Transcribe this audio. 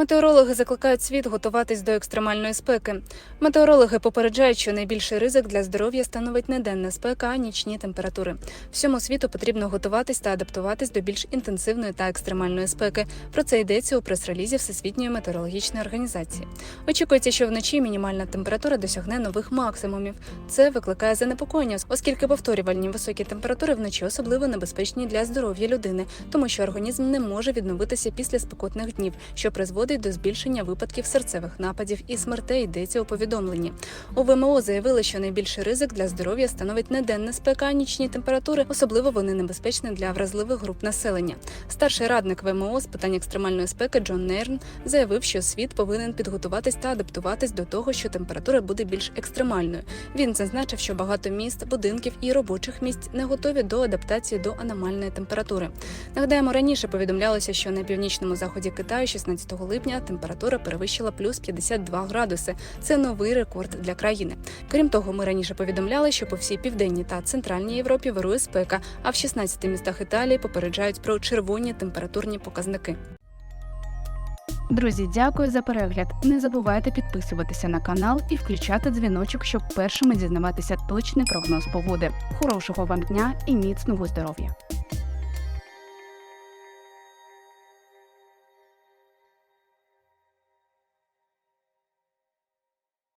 Метеорологи закликають світ готуватись до екстремальної спеки. Метеорологи попереджають, що найбільший ризик для здоров'я становить не денна спека, а нічні температури. Всьому світу потрібно готуватись та адаптуватись до більш інтенсивної та екстремальної спеки. Про це йдеться у прес-релізі Всесвітньої метеорологічної організації. Очікується, що вночі мінімальна температура досягне нових максимумів. Це викликає занепокоєння, оскільки повторювальні високі температури вночі особливо небезпечні для здоров'я людини, тому що організм не може відновитися після спекотних днів, що призводить до збільшення випадків серцевих нападів і смертей. Йдеться у повідомленні. У ВМО заявили, що найбільший ризик для здоров'я становить не денна спека, нічні температури, особливо вони небезпечні для вразливих груп населення. Старший радник ВМО з питань екстремальної спеки Джон Нерн заявив, що світ повинен підготуватись та адаптуватись до того, що температура буде більш екстремальною. Він зазначив, що багато міст, будинків і робочих місць не готові до адаптації до аномальної температури. Нагадаємо, раніше повідомлялося, що на північному заході Китаю 16 липня температура перевищила плюс 52 градуси. Це новий рекорд для країни. Крім того, ми раніше повідомляли, що по всій південній та центральній Європі вирує спека, а в 16 містах Італії попереджають про червоні температурні показники. Друзі, дякую за перегляд. Не забувайте підписуватися на канал і включати дзвіночок, щоб першими дізнаватися точний прогноз погоди. Хорошого вам дня і міцного здоров'я!